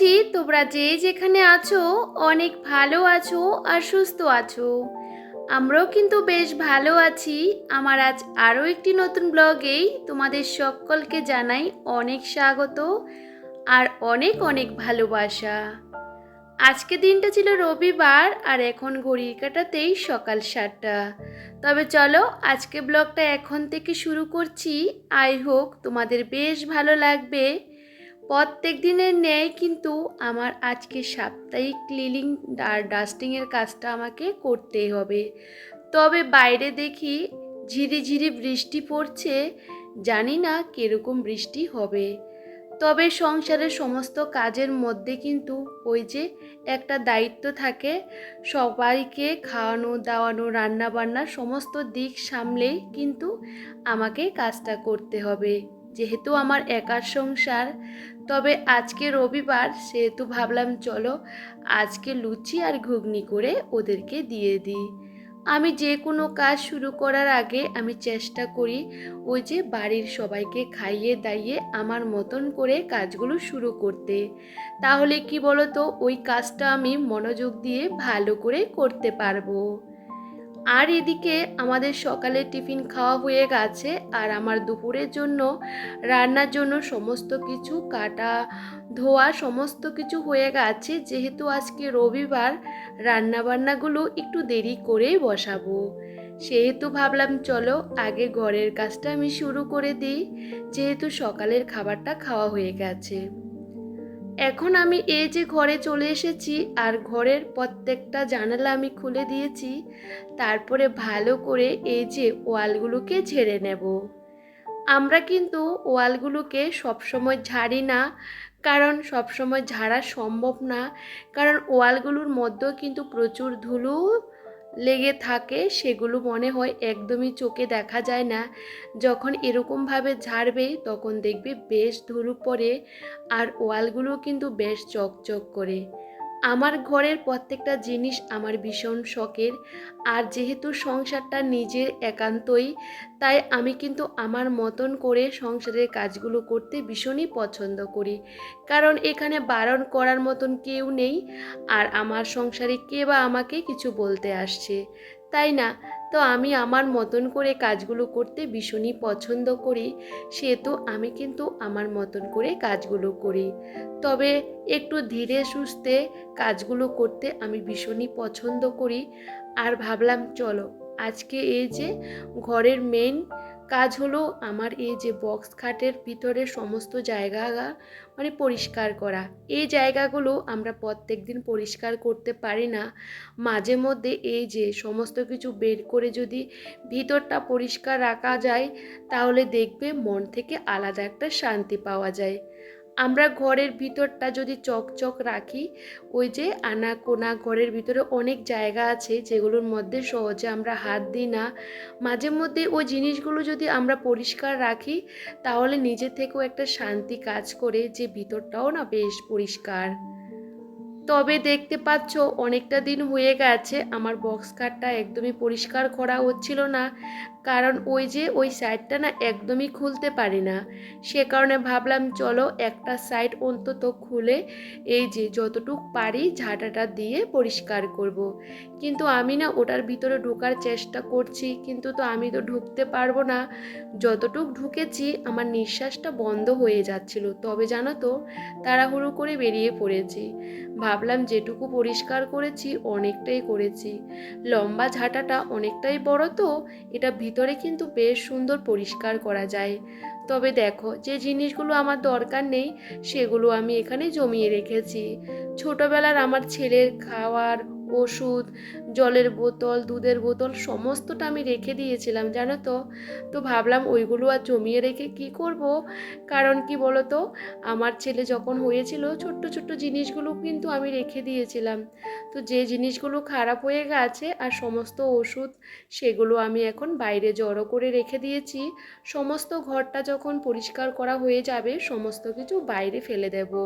করছি তোমরা যে যেখানে আছো, অনেক ভালো আছো আর সুস্থ আছো। আমরাও কিন্তু বেশ ভালো আছি। আমার আজ আরও একটি নতুন ব্লগেই তোমাদের সকলকে জানাই অনেক স্বাগত আর অনেক অনেক ভালোবাসা। আজকে দিনটা ছিল রবিবার আর এখন ঘড়ির কাটাতেই সকাল সাতটা। তবে চলো, আজকে ব্লগটা এখন থেকে শুরু করছি। আই হোক, তোমাদের বেশ ভালো লাগবে। প্রত্যেক দিনের ন্যায় কিন্তু আমার আজকে সাপ্তাহিক ক্লিনিং আর ডাস্টিংয়ের কাজটা আমাকে করতেই হবে। তবে বাইরে দেখি ঝিরিঝিরি বৃষ্টি পড়ছে, জানি না কীরকম বৃষ্টি হবে। তবে সংসারের সমস্ত কাজের মধ্যে কিন্তু ওই যে একটা দায়িত্ব থাকে, সবাইকে খাওয়ানো, দাওয়ানো রান্না বান্না সমস্ত দিক সামলেই কিন্তু আমাকে কাজটা করতে হবে। যেহেতু আমার একার সংসার, তবে আজকে রবিবার সেহেতু ভাবলাম চলো আজকে লুচি আর ঘুগনি করে ওদেরকে দিয়ে দিই। আমি যে কোনো কাজ শুরু করার আগে আমি চেষ্টা করি ওই যে বাড়ির সবাইকে খাইয়ে দাইয়ে আমার মতন করে কাজগুলো শুরু করতে। তাহলে কি বলো তো ওই কাজটা আমি মনোযোগ দিয়ে ভালো করে করতে পারব। আর এদিকে আমাদের সকালে টিফিন খাওয়া হয়ে গেছে, আর আমার দুপুরের জন্য, রান্নার জন্য সমস্ত কিছু কাটা, ধোয়া সমস্ত কিছু হয়ে গেছে। যেহেতু আজকে রবিবার, রান্নাবান্নাগুলো একটু দেরি করেই বসাবো। সেহেতু ভাবলাম, চলো আগে ঘরের কাজটা আমি শুরু করে দিই। যেহেতু সকালের খাবারটা খাওয়া হয়ে গেছে। এখন আমি এই যে ঘরে চলে এসেছি আর ঘরের প্রত্যেকটা জানালা আমি খুলে দিয়েছি, তারপরে ভালো করে এই যে ওয়ালগুলোকে ঝেড়ে নেব। আমরা কিন্তু ওয়ালগুলোকে সবসময় ঝাড়ি না, কারণ সবসময় ঝাড়া সম্ভব না, কারণ ওয়ালগুলোর মধ্যেও কিন্তু প্রচুর ধুলো লেগে থাকে, সেগুলো মনে হয় একদমই চোখে দেখা যায় না। যখন এরকমভাবে ঝাড়বে, তখন দেখবে বেশ ধুলো পড়ে আর ওয়ালগুলো কিন্তু বেশ চকচক করে। আমার ঘরের প্রত্যেকটা জিনিস আমার ভীষণ শখের। আর যেহেতু সংসারটা নিজের একান্তই, তাই আমি কিন্তু আমার মতন করে সংসারের কাজগুলো করতে ভীষণই পছন্দ করি। কারণ এখানে বারণ করার মতন কেউ নেই, আর আমার সংসারে কে বা আমাকে কিছু বলতে আসছে। তাই না? তো আমি আমার মতন করে কাজগুলো করতে ভীষণই পছন্দ করি। সেহেতু আমি কিন্তু আমার মতন করে কাজগুলো করি। তবে একটু ধীরে সুস্থে কাজগুলো করতে আমি ভীষণই পছন্দ করি। আর ভাবলাম, চলো আজকে এই যে ঘরের মেন কাজ হলো আমার এই যে বক্স খাটের ভিতরে সমস্ত জায়গা মানে পরিষ্কার করা। এই জায়গাগুলো আমরা প্রত্যেক দিন পরিষ্কার করতে পারি না। মাঝে মধ্যে এই যে সমস্ত কিছু বের করে যদি ভিতরটা পরিষ্কার রাখা যায়, তাহলে দেখবে মন থেকে আলাদা একটা শান্তি পাওয়া যায়। আমরা ঘরের ভিতরটা যদি চকচক রাখি, ওই যে আনা কোনা ঘরের ভিতরে অনেক জায়গা আছে যেগুলোর মধ্যে সহজে আমরা হাত দিই না। মাঝে মধ্যে ওই জিনিসগুলো যদি আমরা পরিষ্কার রাখি, তাহলে নিজে থেকেও একটা শান্তি কাজ করে যে ভিতরটাও না বেশ পরিষ্কার। তবে দেখতে পাচ্ছ, অনেকটা দিন হয়ে গেছে, আমার বক্স কাটটা একদমই পরিষ্কার করা হচ্ছিল না। কারণ ওই যে ওই সাইডটা না একদমই খুলতে পারি না। সে কারণে ভাবলাম, চলো একটা সাইড অন্তত খুলে এই যে যতটুক পারি ঝাঁটাটা দিয়ে পরিষ্কার করব। কিন্তু আমি না ওটার ভিতরে ঢোকার চেষ্টা করছি, কিন্তু তো আমি তো ঢুকতে পারব না। যতটুক ঢুকেছি, আমার নিঃশ্বাসটা বন্ধ হয়ে যাচ্ছিল। তবে জানো তো, তাড়াহুড়ো করে বেরিয়ে পড়েছি। ভাবলাম যেটুকু পরিষ্কার করেছি, অনেকটাই করেছি। লম্বা ঝাঁটাটা অনেকটাই বড় তো, এটা ভিতরে কিন্তু বেশ সুন্দর পরিষ্কার করা যায়। তবে দেখো, যে জিনিসগুলো আমার দরকার নেই, সেগুলো আমি এখানে জমিয়ে রেখেছি। ছোটবেলার আমার ছেলের খাওয়ার ওষুধ, জলের বোতল, দুধের বোতল সমস্তটা আমি রেখে দিয়েছিলাম, জানো তো? তো ভাবলাম ওইগুলো আর জমিয়ে রেখে কি করব? কারণ কি বলো তো আমার ছেলে যখন হয়েছিল ছোট্ট ছোট্ট জিনিসগুলো কিন্তু আমি রেখে দিয়েছিলাম। তো যে জিনিসগুলো খারাপ হয়ে গেছে আর সমস্ত ওষুধ সেগুলো আমি এখন বাইরে জড়ো করে রেখে দিয়েছি। সমস্ত ঘরটা যখন পরিষ্কার করা হয়ে যাবে, সমস্ত কিছু বাইরে ফেলে দেবো।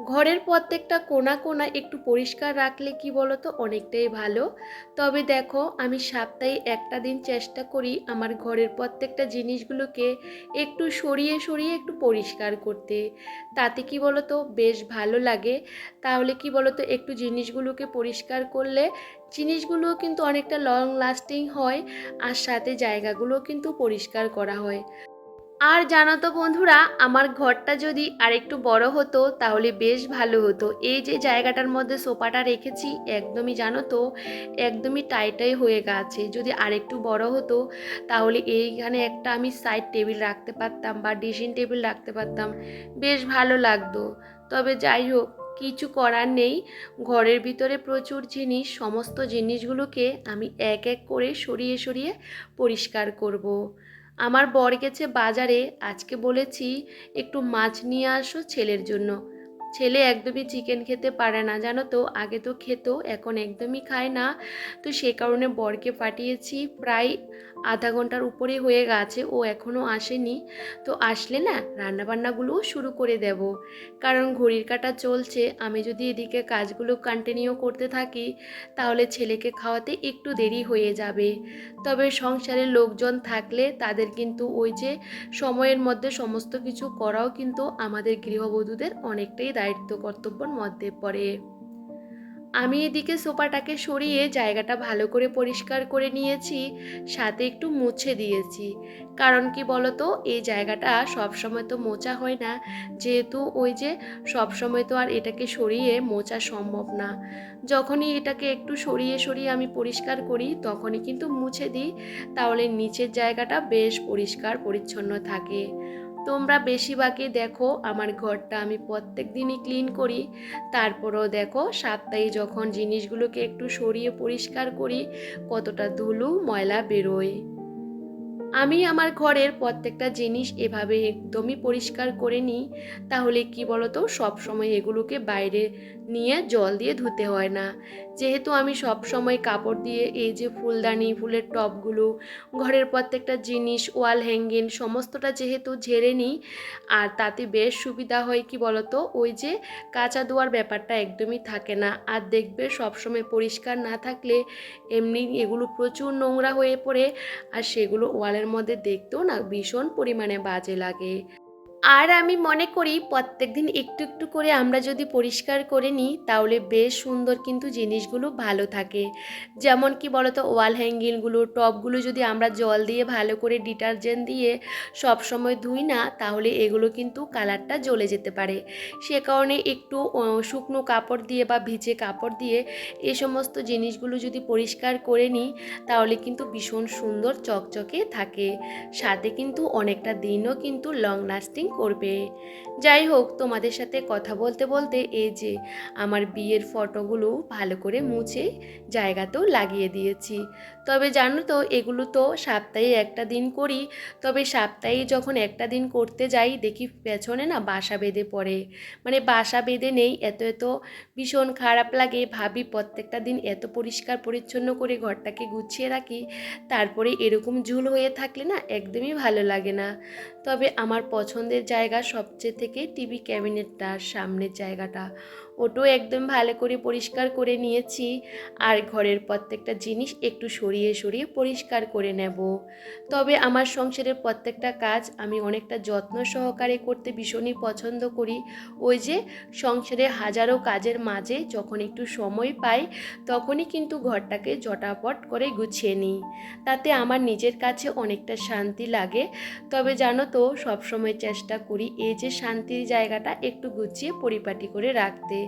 ঘরের প্রত্যেকটা কোনা কোনা একটু পরিষ্কার রাখলে কি বলো তো অনেকটাই ভালো। তবে দেখো, আমি সপ্তাহে একটা দিন চেষ্টা করি আমার ঘরের প্রত্যেকটা জিনিসগুলোকে একটু সরিয়ে সরিয়ে একটু পরিষ্কার করতে। তাতে কি বলো তো বেশ ভালো লাগে। তাহলে কি বলো তো একটু জিনিসগুলোকে পরিষ্কার করলে জিনিসগুলো কিন্তু অনেকটা লং লাস্টিং হয় আর সাথে জায়গাগুলো কিন্তু পরিষ্কার করা হয়। আর জানো তো বন্ধুরা, আমার ঘরটা যদি আরেকটু বড় হতো, তাহলে বেশ ভালো হতো। এই যে জায়গাটার মধ্যে সোফাটা রেখেছি, একদমই জানো তো, একদমই টাইটাই হয়ে গেছে। যদি আরেকটু বড় হতো, তাহলে এইখানে একটা আমি সাইড টেবিল রাখতে পারতাম বা ড্রেসিং টেবিল রাখতে পারতাম, বেশ ভালো লাগতো। তবে যাই হোক, কিছু করার নেই। ঘরের ভিতরে প্রচুর জিনিস, সমস্ত জিনিসগুলোকে আমি এক এক করে সরিয়ে সরিয়ে পরিষ্কার করব। আমার বর গেছে বাজারে আজকে বলেছি একটু মাছ নিয়ে আসো ছেলের জন্য। ছেলে একদমই চিকেন খেতে পারে না, জানো তো? আগে তো খেত, এখন একদমই খায় না। তো সে কারণে বরকে পাঠিয়েছি, প্রায় আধা ঘণ্টার উপরে হয়ে গেছে, ও এখনও আসেনি। তো আসলে না রান্নাবান্নাগুলোও শুরু করে দেব। কারণ ঘড়ির কাটা চলছে, আমি যদি এদিকে কাজগুলো কন্টিনিউ করতে থাকি, তাহলে ছেলেকে খাওয়াতে একটু দেরি হয়ে যাবে। তবে সংসারের লোকজন থাকলে তাদের কিন্তু ওই যে, সময়ের মধ্যে সমস্ত কিছু করাও কিন্তু আমাদের গৃহবধূদের অনেকটাই দায়িত্ব কর্তব্যর মধ্যে পড়ে। আমি এদিকে সোফাটাকে সরিয়ে জায়গাটা ভালো করে পরিষ্কার করে নিয়েছি, সাথে একটু মুছে দিয়েছি। কারণ কি বলতো, এই জায়গাটা সব সময় তো মোচা হয় না। যেহেতু ওই যে সব সময় তো আর এটাকে সরিয়ে মোচা সম্ভব না। যখনই এটাকে একটু সরিয়ে সরিয়ে আমি পরিষ্কার করি, তখনই কিন্তু মুছে দিই। তাহলে নিচের জায়গাটা বেশ পরিষ্কার, পরিচ্ছন্ন থাকে। তোমরা বেশিরভাগই দেখো আমার ঘরটা আমি প্রত্যেক দিনই ক্লিন করি। তারপরেও দেখো সাপ্তাহে যখন জিনিসগুলোকে একটু সরিয়ে পরিষ্কার করি, কতটা ধুলো, ময়লা বেরোয়। আমি আমার ঘরের প্রত্যেকটা জিনিস এভাবে একদমই পরিষ্কার করে নিই। তাহলে কি বলতো? সব সময় এগুলোকে বাইরে নিয়ে জল দিয়ে ধুতে হয় না। যেহেতু আমি সব সময় কাপড় দিয়ে এই যে ফুলদানি, ফুলের টবগুলো ঘরের প্রত্যেকটা জিনিস, ওয়াল হ্যাঙ্গিং সমস্তটা যেহেতু ঝেড়ে নিই, আর তাতে বেশ সুবিধা হয় কি বলতো? ওই যে কাঁচা ধোয়ার ব্যাপারটা একদমই থাকে না। আর দেখবে সবসময় পরিষ্কার না থাকলে এমনি এগুলো প্রচুর নোংরা হয়ে পড়ে, আর সেগুলো ওয়ালের মধ্যে দেখতেও না ভীষণ পরিমাণে বাজে লাগে। আর আমি মনে করি প্রত্যেক দিন একটু একটু করে আমরা যদি পরিষ্কার করে নিই, তাহলে বেশ সুন্দর কিন্তু জিনিসগুলো ভালো থাকে। যেমন কি বলতো ওয়াল হ্যাঙ্গিংগুলো টপগুলো যদি আমরা জল দিয়ে ভালো করে ডিটারজেন্ট দিয়ে সব সময় ধুই না, তাহলে এগুলো কিন্তু কালারটা জ্বলে যেতে পারে। সে কারণে একটু শুকনো কাপড় দিয়ে বা ভিজে কাপড় দিয়ে এ সমস্ত জিনিসগুলো যদি পরিষ্কার করে নিই, তাহলে কিন্তু ভীষণ সুন্দর চকচকে থাকে। সাথে কিন্তু অনেকটা দিনও কিন্তু লং লাস্টিং করবে। যাই হোক, তোমাদের সাথে কথা বলতে বলতে এই যে আমার বিয়ের ফটোগুলো ভালো করে মুছে জায়গাতেও লাগিয়ে দিয়েছি। তবে জানো তো, এগুলো তো সপ্তাহে একটা দিন করি। তবে সপ্তাহে যখন একটা দিন করতে যাই, দেখি পেছনে না বাসা বেঁধে পড়ে। মানে বাসা বেঁধে নেই, এত এত ভীষণ খারাপ লাগে। ভাবি প্রত্যেকটা দিন এত পরিষ্কার পরিচ্ছন্ন করে ঘরটাকে গুছিয়ে রাখি, তারপরে এরকম ঝুল হয়ে থাকলে না একদমই ভালো লাগে না। তবে আমার পছন্দের জায়গা সবচেয়ে থেকে টিভি ক্যাবিনেটটা সামনের জায়গাটা। ওটাও একদম ভালো করে পরিষ্কার করে নিয়েছি আর ঘরের প্রত্যেকটা জিনিস একটু সরিয়ে সরিয়ে পরিষ্কার করে নেব। তবে আমার সংসারের প্রত্যেকটা কাজ আমি অনেকটা যত্ন সহকারে করতে ভীষণই পছন্দ করি। ওই যে সংসারে হাজারো কাজের মাঝে যখন একটু সময় পাই তখনই কিন্তু ঘরটাকে জটাপট করে গুছিয়ে নিই। তাতে আমার নিজের কাছে অনেকটা শান্তি লাগে। তবে জানো তো সবসময় চেষ্টা করি এই যে শান্তির জায়গাটা একটু গুছিয়ে পরিপাটি করে রাখতে।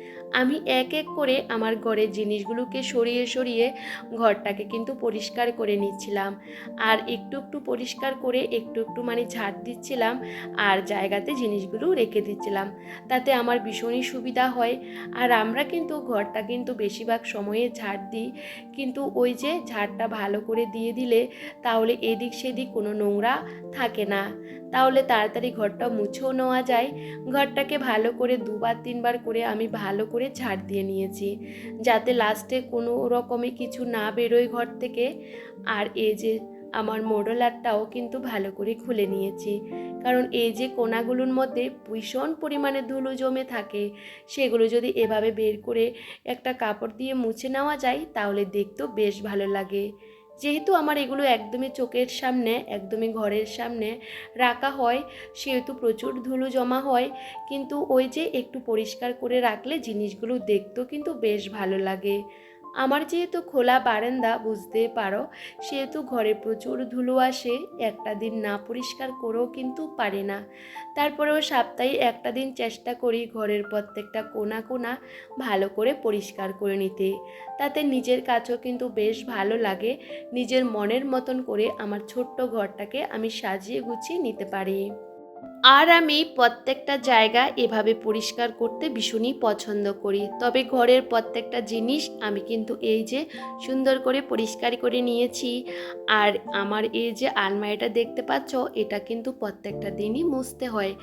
আমি এক এক করে আমার ঘরের জিনিসগুলোকে সরিয়ে সরিয়ে ঘরটাকে কিন্তু পরিষ্কার করে নিচ্ছিলাম। আর একটু একটু পরিষ্কার করে একটু একটু মানে ঝাড় দিচ্ছিলাম আর জায়গাতে জিনিসগুলো রেখে দিচ্ছিলাম। তাতে আমার ভীষণই সুবিধা হয়। আর আমরা কিন্তু ঘরটা কিন্তু বেশিরভাগ সময়ে ঝাড় দিই। কিন্তু ওই যে ঝাড়টা ভালো করে দিয়ে দিলে তাহলে এদিক সেদিক কোনো নোংরা থাকে না। তাহলে তাড়াতাড়ি ঘরটা মুছেও নেওয়া যায়। ঘরটাকে ভালো করে দুবার তিনবার করে আমি ভালো করে ঝাড় দিয়ে নিয়েছি। যাতে লাস্টে কোনো রকমে কিছু না বেরোয় ঘর থেকে। আর এই যে আমার মোডলারটাও কিন্তু ভালো করে খুলে নিয়েছি। কারণ এই যে কোনাগুলোর মধ্যে ভীষণ পরিমাণে ধুলো জমে থাকে, সেগুলো যদি এভাবে বের করে একটা কাপড় দিয়ে মুছে নেওয়া যায়, তাহলে দেখতেও বেশ ভালো লাগে। যেহেতু আমার এগুলো একদমই চোখের সামনে, একদমই ঘরের সামনে রাখা হয়, সেহেতু প্রচুর ধুলো জমা হয়। কিন্তু ওই যে একটু পরিষ্কার করে রাখলে জিনিসগুলো দেখতেও কিন্তু বেশ ভালো লাগে। আমার যেহেতু খোলা বারান্দা, বুঝতে পারো, সেহেতু ঘরে প্রচুর ধুলো আসে, একটা দিন না পরিষ্কার করেও কিন্তু পারে না। তারপরেও সপ্তাহে একটা দিন চেষ্টা করি ঘরের প্রত্যেকটা কোনা কোনা ভালো করে পরিষ্কার করে নিতে। তাতে নিজের কাছেও কিন্তু বেশ ভালো লাগে, নিজের মনের মতন করে আমার ছোট্ট ঘরটাকে আমি সাজিয়ে গুছিয়ে নিতে পারি। আর আমি প্রত্যেকটা জায়গা এভাবে পরিষ্কার করতে ভীষণই পছন্দ করি। তবে ঘরের প্রত্যেকটা জিনিস আমি কিন্তু এই যে সুন্দর করে পরিষ্কার করে নিয়েছি। আর আমার এই যে আলমারিটা দেখতে পাচ্ছ, এটা কিন্তু প্রত্যেকটা দিনই মুছতে হয়।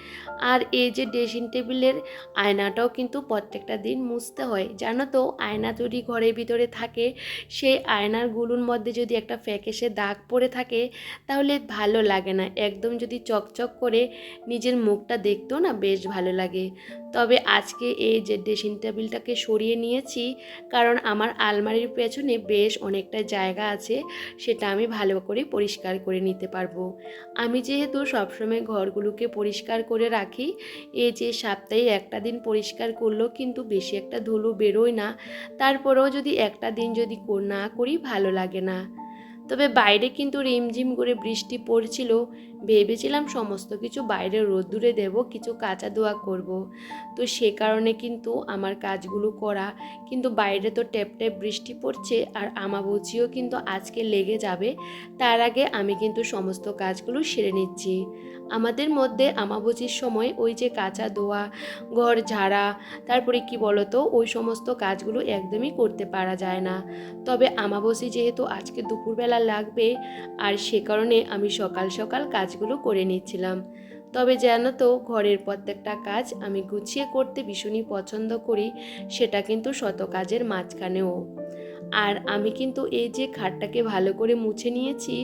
আর এই যে ড্রেসিং টেবিলের আয়নাটাও কিন্তু প্রত্যেকটা দিন মুছতে হয়। জানো তো, আয়না যদি ঘরের ভিতরে থাকে, সেই আয়নারগুলোর মধ্যে যদি একটা ফ্যাকেসে দাগ পড়ে থাকে, তাহলে ভালো লাগে না। একদম যদি চকচক করে নিজের মুখটা দেখতেও না বেশ ভালো লাগে। তবে আজকে এই যে ড্রেসিং টেবিলটাকে সরিয়ে নিয়েছি, কারণ আমার আলমারির পেছনে বেশ অনেকটা জায়গা আছে, সেটা আমি ভালো করে পরিষ্কার করে নিতে পারব। আমি যেহেতু সবসময় ঘরগুলোকে পরিষ্কার করে রাখি এই যে সপ্তাহে একটা দিন পরিষ্কার করলেও কিন্তু বেশি একটা ধুলো বেরোয় না, তারপরেও যদি একটা দিন যদি না করি ভালো লাগে না। তবে বাইরে কিন্তু রিমঝিম করে বৃষ্টি পড়ছিল ভেবেছিলাম সমস্ত কিছু বাইরে রোদ্দুরে দেব, কিছু কাঁচা দোয়া করব। তো সে কারণে কিন্তু আমার কাজগুলো করা, কিন্তু বাইরে তো ট্যাপ ট্যাপ বৃষ্টি পড়ছে আর আমাবুচিও কিন্তু আজকে লেগে যাবে। তার আগে আমি কিন্তু সমস্ত কাজগুলো সেরে নিচ্ছি। আমাদের মধ্যে আমাবুচির সময় ওই যে কাঁচা দোয়া ঘর ঝাড়া, তারপরে কি বলতো, ওই সমস্ত কাজগুলো একদমই করতে পারা যায় না। তবে আমাবসি যেহেতু আজকে দুপুরবেলা লাগবে, আর সে কারণে আমি সকাল সকাল কাজগুলো করে নিচ্ছিলাম। তবে জানো তো ঘরের প্রত্যেকটা কাজ আমি গুছিয়ে করতে ভীষণই পছন্দ করি, সেটা কিন্তু শত কাজের মাঝখানেও। আর আমি কিন্তু এই যে খাটটাকে ভালো করে মুছে নিয়েছি,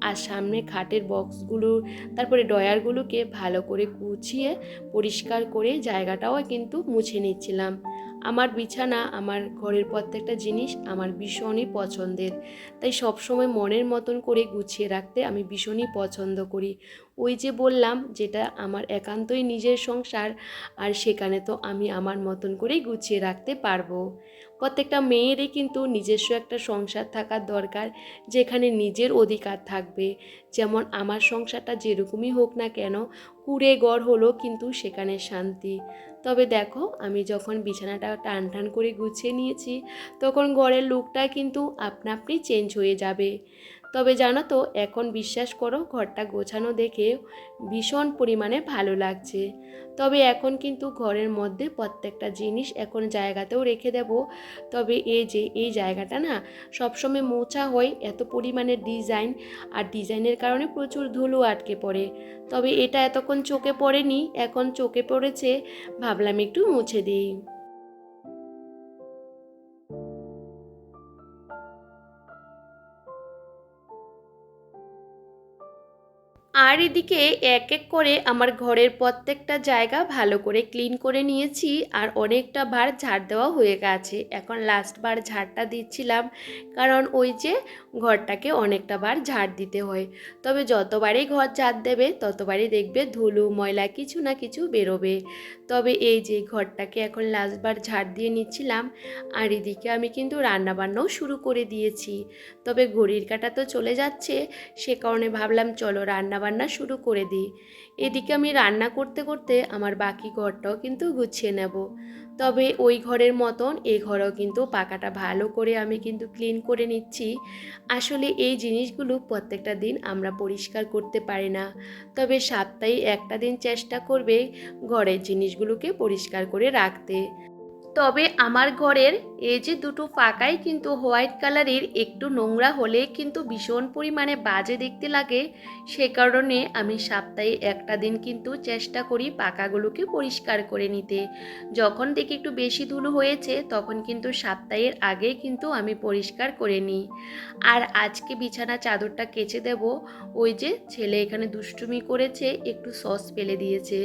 আর সামনে খাটের বক্সগুলো, তারপরে ডয়ারগুলোকে ভালো করে গুছিয়ে পরিষ্কার করে জায়গাটাও কিন্তু মুছে নিচ্ছিলাম। আমার বিছানা, আমার ঘরের প্রত্যেকটা জিনিস আমার ভীষণই পছন্দের। তাই সবসময় মনের মতন করে গুছিয়ে রাখতে আমি ভীষণই পছন্দ করি। ওই যে বললাম, যেটা আমার একান্তই নিজের সংসার, আর সেখানে তো আমি আমার মতন করেই গুছিয়ে রাখতে পারব। প্রত্যেকটা মেয়েরই কিন্তু নিজস্ব একটা সংসার থাকার দরকার, যেখানে নিজের অধিকার থাকবে। যেমন আমার সংসারটা যেরকমই হোক না কেন, কুড়ে গড় হলো কিন্তু সেখানে শান্তি। তবে দেখো, আমি যখন বিছানাটা টান টান করে গুছিয়ে নিয়েছি, তখন ঘরের লুকটা কিন্তু আপনা আপনি চেঞ্জ হয়ে যাবে। তবে জানো তো, এখন বিশ্বাস করো, ঘরটা গোছানো দেখে ভীষণ পরিমাণে ভালো লাগছে। তবে এখন কিন্তু ঘরের মধ্যে প্রত্যেকটা জিনিস এখন জায়গাতেও রেখে দেব। তবে এই যে, এই জায়গাটা না, সবসময় মোছা হয়, এত পরিমাণে ডিজাইন, আর ডিজাইনের কারণে প্রচুর ধুলো আটকে পড়ে। তবে এটা এতক্ষণ চোখে পড়েনি, এখন চোখে পড়েছে, ভাবলাম একটু মুছে দিই। আর এদিকে এক এক করে আমার ঘরের প্রত্যেকটা জায়গা ভালো করে ক্লিন করে নিয়েছি আর অনেকটা বার ঝাড় দেওয়া হয়ে গেছে। এখন লাস্ট বার ঝাড়টা দিচ্ছিলাম কারণ ওই যে ঘরটাকে অনেকটা বার ঝাড় দিতে হয়। তবে যতবারই ঘর ঝাড় দেবে, ততবারই দেখবে ধুলো, ময়লা কিছু না কিছু বেরোবে। তবে এই যে ঘরটাকে এখন লাস্টবার ঝাড় দিয়ে নিচ্ছিলাম আর এদিকে আমি কিন্তু রান্নাবান্নাও শুরু করে দিয়েছি। তবে ঘড়ির কাটা তো চলে যাচ্ছে, সে কারণে ভাবলাম চলো রান্নাবান্না শুরু করে দিই। এদিকে আমি রান্না করতে করতে আমার বাকি ঘরটাও কিন্তু গুছিয়ে নেব। তবে ওই ঘরের মতন এই ঘরেও কিন্তু পাকাটা ভালো করে আমি কিন্তু ক্লিন করে নিচ্ছি। আসলে এই জিনিসগুলো প্রত্যেকটা দিন আমরা পরিষ্কার করতে পারি না। তবে সপ্তাহে একটা দিন চেষ্টা করবে ঘরের জিনিসগুলোকে পরিষ্কার করে রাখতে। তবে আমার ঘরের এই যে দুটো পাকাই কিন্তু হোয়াইট কালারের একটু নোংরা হলে কিন্তু ভীষণ পরিমাণে বাজে দেখতে লাগে। সে কারণে আমি সপ্তাহে একটা দিন কিন্তু চেষ্টা করি পাকাগুলোকে পরিষ্কার করে নিতে। যখন দেখি একটু বেশি ধুলো হয়েছে, তখন কিন্তু সপ্তাহের আগে কিন্তু আমি পরিষ্কার করে নিই। আর আজকে বিছানা চাদরটা কেচে দেব। ওই যে ছেলে এখানে দুষ্টুমি করেছে, একটু সস ফেলে দিয়েছে।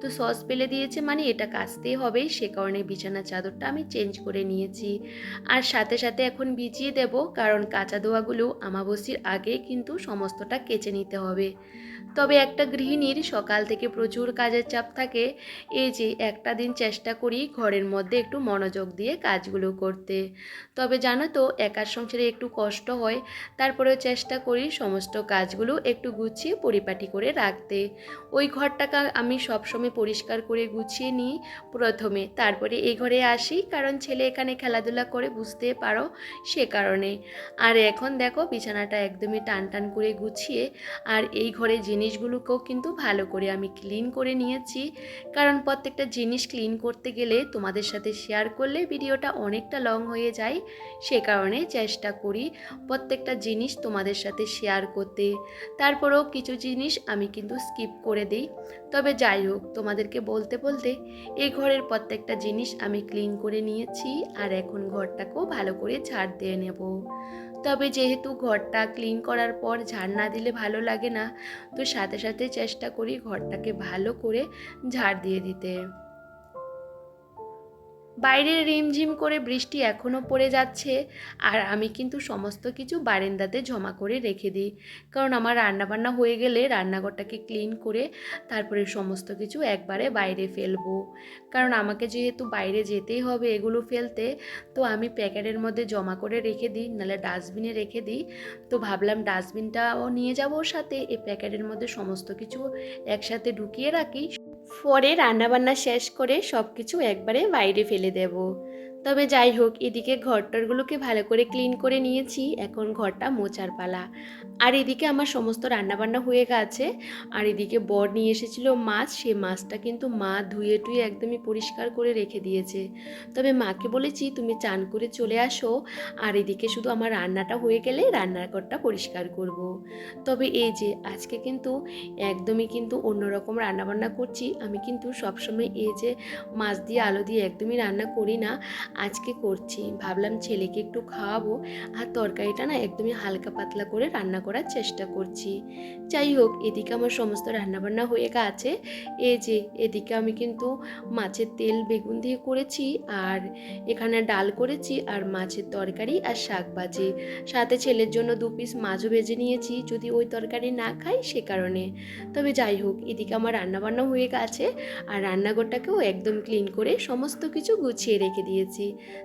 তো সস ফেলে দিয়েছে মানে এটা কাচতেই হবে, সে কারণে বিছানা চাদরটা আমি চেঞ্জ করে নিয়েছি। আর সাথে সাথে এখন ভিজিয়ে দেব, কারণ কাঁচা দোয়াগুলো আমাবস্যির আগে কিন্তু সমস্তটা কেচে নিতে হবে। তবে একটা গৃহিণীর সকাল থেকে প্রচুর কাজের চাপ থাকে। এই যে একটা দিন চেষ্টা করি ঘরের মধ্যে একটু মনোযোগ দিয়ে কাজগুলো করতে। তবে জানো তো, একার সংসারে একটু কষ্ট হয়, তারপরেও চেষ্টা করি সমস্ত কাজগুলো একটু গুছিয়ে পরিপাটি করে রাখতে। ওই ঘরটাকে আমি সবসময় পরিষ্কার করে গুছিয়ে নিই প্রথমে, তারপরে এই ঘরে আসি, কারণ ছেলে এখানে খেলাধুলা করে বুঝতে পারো সে কারণে। আর এখন দেখো, বিছানাটা একদমই টান টান করে গুছিয়ে, আর এই ঘরে জিনিসগুলোকেও কিন্তু ভালো করে আমি ক্লিন করে নিয়েছি। কারণ প্রত্যেকটা জিনিস ক্লিন করতে গেলে তোমাদের সাথে শেয়ার করলে ভিডিওটা অনেকটা লং হয়ে যায়। সে কারণে চেষ্টা করি প্রত্যেকটা জিনিস তোমাদের সাথে শেয়ার করতে। তারপরেও কিছু জিনিস আমি কিন্তু স্কিপ করে দিই। তবে যাই হোক, তোমাদেরকে বলতে বলতে এই ঘরের প্রত্যেকটা জিনিস আমি ক্লিন করে নিয়েছি আর এখন ঘরটাকেও ভালো করে ঝাড় দিয়ে নেব। তবে যেহেতু ঘরটা ক্লিন করার পর ঝাড় না দিলে ভালো লাগে না, তো সাথে সাথে চেষ্টা করি ঘরটাকে ভালো করে ঝাড় দিয়ে দিতে। বাইরে রিমঝিম করে বৃষ্টি এখনও পড়ে যাচ্ছে, আর আমি কিন্তু সমস্ত কিছু বারান্দাতে জমা করে রেখে দিই। কারণ আমার রান্নাবান্না হয়ে গেলে রান্নাঘরটাকে ক্লিন করে তারপরে সমস্ত কিছু একবারে বাইরে ফেলব। কারণ আমাকে যেহেতু বাইরে যেতেই হবে এগুলো ফেলতে, তো আমি প্যাকেটের মধ্যে জমা করে রেখে দিই, নাহলে ডাস্টবিনে রেখে দিই। তো ভাবলাম ডাস্টবিনটাও নিয়ে যাব সাথে এই প্যাকেটের মধ্যে সমস্ত কিছু একসাথে ঢুকিয়ে রাখি। পরে রান্নাবান্না শেষ করে সব কিছু একবারে বাইরে ফেলে দেব। তবে যাই হোক, এদিকে ঘরটরগুলোকে ভালো করে ক্লিন করে নিয়েছি। এখন ঘরটা মোচার পালা। আর এদিকে আমার সমস্ত রান্নাবান্না হয়ে গেছে। আর এদিকে বর নিয়ে এসেছিল মাছ। সে মাছটা কিন্তু মা ধুয়ে টুয়ে একদমই পরিষ্কার করে রেখে দিয়েছে। তবে মাকে বলেছি, তুমি চান করে চলে আসো। আর এদিকে শুধু আমার রান্নাটা হয়ে গেলে রান্নার ঘরটা পরিষ্কার করব। তবে এই যে, আজকে কিন্তু একদমই কিন্তু অন্যরকম রান্নাবান্না করছি। আমি কিন্তু সবসময় এই যে, মাছ দিয়ে আলো দিয়ে একদমই রান্না করি না। আজকে করছি। ভাবলাম ছেলেকে একটু খাওয়াবো আর তরকারিটা না একদমই হালকা পাতলা করে রান্না করার চেষ্টা করছি। যাই হোক, এদিকে আমার সমস্ত রান্নাবান্না হয়ে গেছে। এই যে, এদিকে আমি কিন্তু মাছের তেল, বেগুন দিয়ে করেছি আর এখানে ডাল করেছি আর মাছের তরকারি আর শাক ভাজি। সাথে ছেলের জন্য দু পিস মাছও ভেজে নিয়েছি, যদি ওই তরকারি না খাই সে কারণে। তবে যাই হোক, এদিকে আমার রান্নাবান্না হয়ে গেছে আর রান্নাঘরটাকেও একদম ক্লিন করে সমস্ত কিছু গুছিয়ে রেখে দিয়েছি।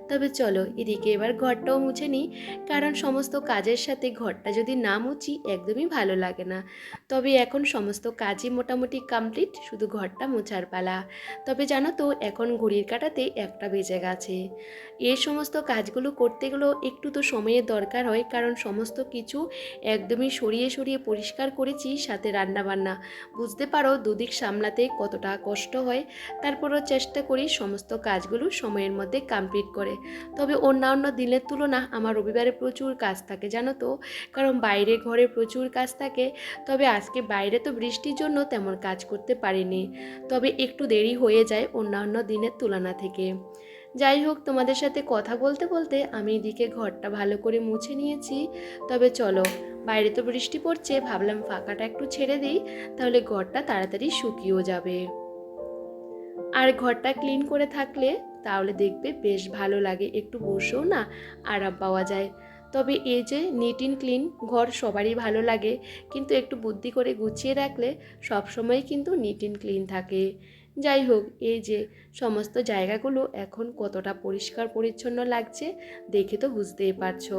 তবে চলো, এদিকে এবার ঘরটাও মুছে নিই, কারণ সমস্ত কাজের সাথে ঘরটা যদি না মুছি, একদমই ভালো লাগে না। তবে এখন সমস্ত কাজই মোটামুটি কমপ্লিট শুধু ঘরটা মোছার পালা। তবে জানো তো, এখন ঘড়ির কাটাতে একটা বেজে গেছে। এই সমস্ত কাজগুলো করতে গেলেও একটু তো সময়ের দরকার হয়, কারণ সমস্ত কিছু একদমই সরিয়ে সরিয়ে পরিষ্কার করেছি, সাথে রান্নাবান্না। বুঝতে পারো, দুদিক সামলাতে কতটা কষ্ট হয়, তারপরও চেষ্টা করি সমস্ত কাজগুলো সময়ের মধ্যে কমপ্লিট করে। তবে অন্যান্য দিনের তুলনা আমার রবিবারে প্রচুর কাজ থাকে, জানো তো? কারণ বাইরে ঘরে প্রচুর কাজ থাকে, তবে আজকে বাইরে তো বৃষ্টির জন্য তেমন কাজ করতে পারিনি। তবে একটু দেরি হয়ে যায় অন্যান্য দিনের তুলনা থেকে। যাই হোক, তোমাদের সাথে কথা বলতে বলতে আমি এদিকে ঘরটা ভালো করে মুছে নিয়েছি। তবে চলো, বাইরে তো বৃষ্টি পড়ছে, ভাবলাম ফাঁকাটা একটু ছেড়ে দিই, তাহলে ঘরটা তাড়াতাড়ি শুকিয়েও যাবে। আর ঘরটা ক্লিন করে থাকলে তাহলে দেখবে বেশ ভালো লাগে। একটু বসেও না আরাম পাওয়া যায়। তবে এই যে নিট ইন ক্লিন ঘর সবারই ভালো লাগে। কিন্তু একটু বুদ্ধি করে গুছিয়ে রাখলে সবসময় কিন্তু নিট ইন ক্লিন থাকে। যাই হোক, এই যে সমস্ত জায়গাগুলো এখন কতটা পরিষ্কার পরিচ্ছন্ন লাগছে দেখে তো বুঝতেই পারছ।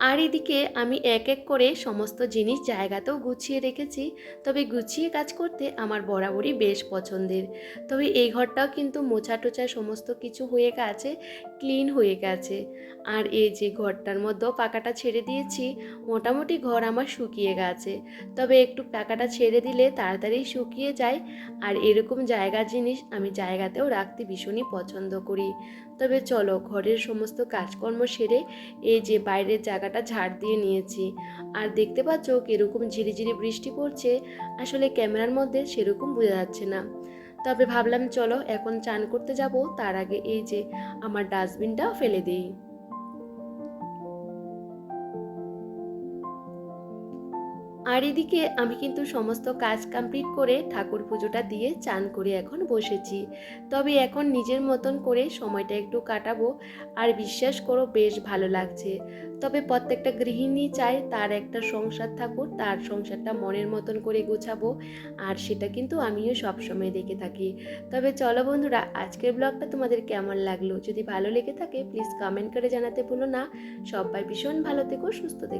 আর এদিকে আমি এক এক করে সমস্ত জিনিস জায়গাতেও গুছিয়ে রেখেছি, তবে গুছিয়ে কাজ করতে আমার বরাবরই বেশ পছন্দের। তবে এই ঘরটাও কিন্তু মোছা টোচা সমস্ত কিছু হয়ে গেছে ক্লিন হয়ে গেছে। আর এই যে ঘরটার মধ্যেও পাকাটা ছেড়ে দিয়েছি, মোটামুটি ঘর আমার শুকিয়ে গেছে। তবে একটু পাকাটা ছেড়ে দিলে তাড়াতাড়ি শুকিয়ে যায়। আর এরকম জায়গার জিনিস আমি জায়গাতেও রাখতে ভীষণই পছন্দ করি। তবে চলো ঘরের সমস্ত কাজকর্ম সেরে এই যে বাইরের জায়গাটা ঝাড় দিয়ে নিয়েছি। আর দেখতে পাচ্ছ কীরকম ঝিরিঝিরি বৃষ্টি পড়ছে? আসলে ক্যামেরার মধ্যে সেরকম বোঝা যাচ্ছে না। তবে ভাবলাম, চলো, এখন চান করতে যাব। তার আগে এই যে, আমার ডাস্টবিনটা ফেলে দিই। আর এদিকে আমি কিন্তু সমস্ত কাজ কমপ্লিট করে ঠাকুর পুজোটা দিয়ে চান করে এখন বসেছি। তবে এখন নিজের মতন করে সময়টা একটু কাটাবো আর বিশ্বাস করো বেশ ভালো লাগছে। তবে প্রত্যেকটা গৃহিণী চায় তার একটা সংসার থাকুক, তার সংসারটা মনের মতন করে গোছাবো আর সেটা কিন্তু আমিও সবসময় দেখে থাকি। তবে চলো বন্ধুরা, আজকের ব্লগটা তোমাদের কেমন লাগল? যদি ভালো লেগে থাকে প্লিজ কমেন্ট করে জানাতে ভুলো না। সবাই ভীষণ ভালো থেকো, সুস্থ থেকো।